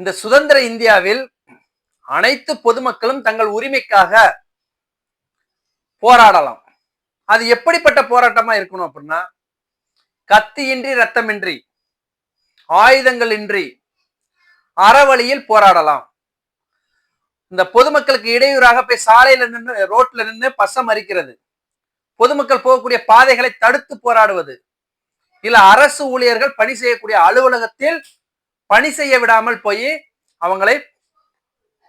இந்த சுதந்திர இந்தியாவில் அனைத்து பொதுமக்களும் தங்கள் உரிமைக்காக போராடலாம். அது எப்படிப்பட்ட போராட்டமா இருக்கணும் அப்படின்னா கத்தியின்றி ரத்தமின்றி ஆயுதங்கள் இன்றி அறவழியில் போராடலாம். இந்த பொதுமக்களுக்கு இடையூறாக போய் சாலையில நின்று ரோட்ல நின்று பசம் மறிக்கிறது பொதுமக்கள் போகக்கூடிய பாதைகளை தடுத்து போராடுவது. இல்ல அரசு ஊழியர்கள் பணி செய்யக்கூடிய அலுவலகத்தில் பணி செய்ய விடாமல் போய் அவங்களை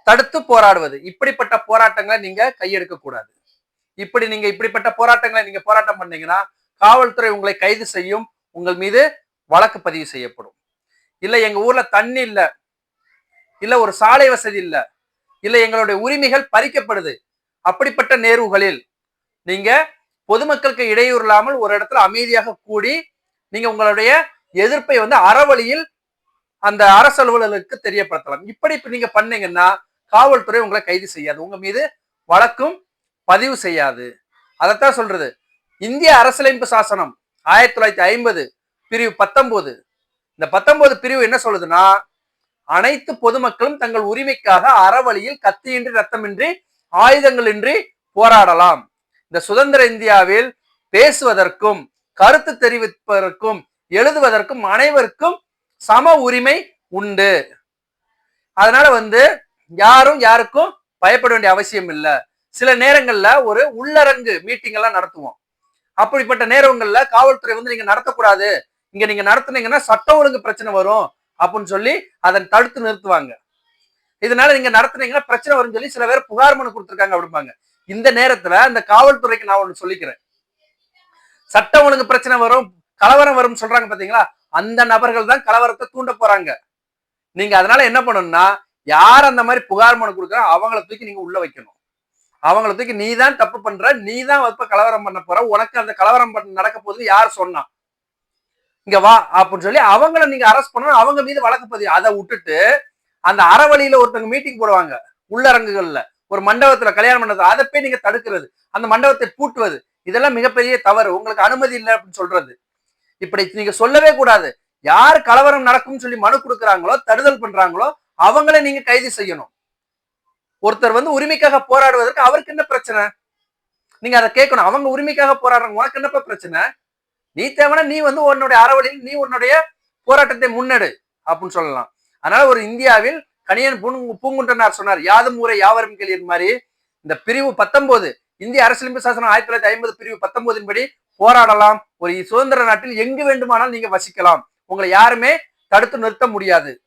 தடுத்து போராடுவது. இப்படிப்பட்ட போராட்டங்களை நீங்க கையெடுக்க கூடாது. இப்படி நீங்க இப்படிப்பட்ட போராட்டங்களை நீங்க போராட்டம் பண்ணீங்கன்னா காவல்துறை உங்களை கைது செய்யும் உங்கள் மீது வழக்கு பதிவு செய்யப்படும். இல்லை எங்க ஊர்ல தண்ணி இல்லை. இல்லை ஒரு சாலை வசதி இல்லை. இல்லை எங்களுடைய உரிமைகள் பறிக்கப்படுது. அப்படிப்பட்ட நேர்வுகளில் நீங்க பொதுமக்களுக்கு இடையூறு இல்லாமல் ஒரு இடத்துல அமைதியாக கூடி நீங்க உங்களுடைய எதிர்ப்பை வந்து அறவழியில் அந்த அரசு அலுவலர்களுக்கு தெரியப்படுத்தலாம். இப்படி இப்ப நீங்க பண்ணீங்கன்னா காவல்துறை உங்களை கைது செய்யாது. உங்க மீது வழக்கும் பதிவு செய்யாது. அதைத்தான் சொல்றது. இந்திய அரசியலமைப்பு சாசனம் ஆயிரத்தி தொள்ளாயிரத்தி ஐம்பது பிரிவு பத்தொன்பது. இந்த பத்தொன்பது பிரிவு என்ன சொல்லுதுன்னா அனைத்து பொதுமக்களும் தங்கள் உரிமைக்காக அறவழியில் கத்தியின்றி ரத்தமின்றி ஆயுதங்களின்றி போராடலாம். இந்த சுதந்திர இந்தியாவில் பேசுவதற்கும் கருத்து தெரிவிப்பதற்கும் எழுதுவதற்கும் அனைவருக்கும் சம உரிமை உண்டு. அதனால வந்து யாரும் யாருக்கும் பயப்பட வேண்டிய அவசியம் இல்லை. சில நேரங்கள்ல ஒரு உள்ளரங்கு மீட்டிங் எல்லாம் நடத்துவோம். அப்படிப்பட்ட நேரங்கள்ல காவல்துறை வந்து நீங்க நடத்தக்கூடாது. இங்க நீங்க நடத்துனீங்கன்னா சட்டம் ஒழுங்கு பிரச்சனை வரும் அப்படின்னு சொல்லி அதன் தடுத்து நிறுத்துவாங்க. இதனால நீங்க நடத்துனீங்கன்னா பிரச்சனை வரும்னு சொல்லி சில பேர் புகார் மனு கொடுத்துருக்காங்க அப்படிம்பாங்க. இந்த நேரத்துல இந்த காவல்துறைக்கு நான் ஒண்ணு சொல்லிக்கிறேன். சட்டம் ஒழுங்கு பிரச்சனை வரும் கலவரம் வரும்னு சொல்றாங்க பாத்தீங்களா? அந்த நபர்கள் தான் கலவரத்தை தூண்ட போறாங்க. நீங்க அதனால என்ன பண்ணணும்னா யார் அந்த மாதிரி புகார் மனு கொடுக்குறா அவங்கள தூக்கி நீங்க உள்ள வைக்கணும். அவங்கள தூக்கி நீ தான் தப்பு பண்ற நீ தான் இப்ப கலவரம் பண்ண போற உனக்கு அந்த கலவரம் பண்ண நடக்க போகுது யார் சொன்னா? இங்க வா அப்படின்னு சொல்லி அவங்கள நீங்க அரெஸ்ட் பண்ணணும் அவங்க மீது வழக்கு பதிவு. அதை விட்டுட்டு அந்த அறவழியில ஒருத்தவங்க மீட்டிங் போடுவாங்க உள்ளரங்குகள்ல. ஒரு மண்டபத்துல கல்யாணம் பண்ணது அதை போய் நீங்க தடுக்கிறது. அந்த மண்டபத்தை பூட்டுவது. இதெல்லாம் மிகப்பெரிய தவறு. உங்களுக்கு அனுமதி இல்லை அப்படின்னு சொல்றது. இப்படி நீங்க சொல்லவே கூடாது. யார் கலவரம் நடக்கும்னு சொல்லி மனு கொடுக்குறாங்களோ தடுதல் பண்றாங்களோ அவங்கள நீங்க கைது செய்யணும். ஒருத்தர் வந்து உரிமைக்காக போராடுவதற்கு அவருக்கு என்ன பிரச்சனை? நீங்க அதை கேட்கணும். அவங்க உரிமைக்காக போராடுறாங்க உனக்கு என்னப்ப பிரச்சனை? நீ தேவைன்னா நீ வந்து உன்னுடைய அறவழியில் நீ உன்னுடைய போராட்டத்தை முன்னெடு அப்படின்னு சொல்லலாம். அதனால ஒரு இந்தியாவில் கணியன் பூங்குன்றனார் சொன்னார் யாதும் ஊரை யாவரும் கேள்வி மாதிரி இந்த பிரிவு பத்தொன்பது இந்திய அரசியலமைப்பு சாசனம் ஆயிரத்தி தொள்ளாயிரத்தி ஐம்பது பிரிவு பத்தொன்பதின் படி போராடலாம். ஒரு சுதந்திர நாட்டில் எங்கு வேண்டுமானால் நீங்க வசிக்கலாம். உங்களை யாருமே தடுத்து நிறுத்த முடியாது.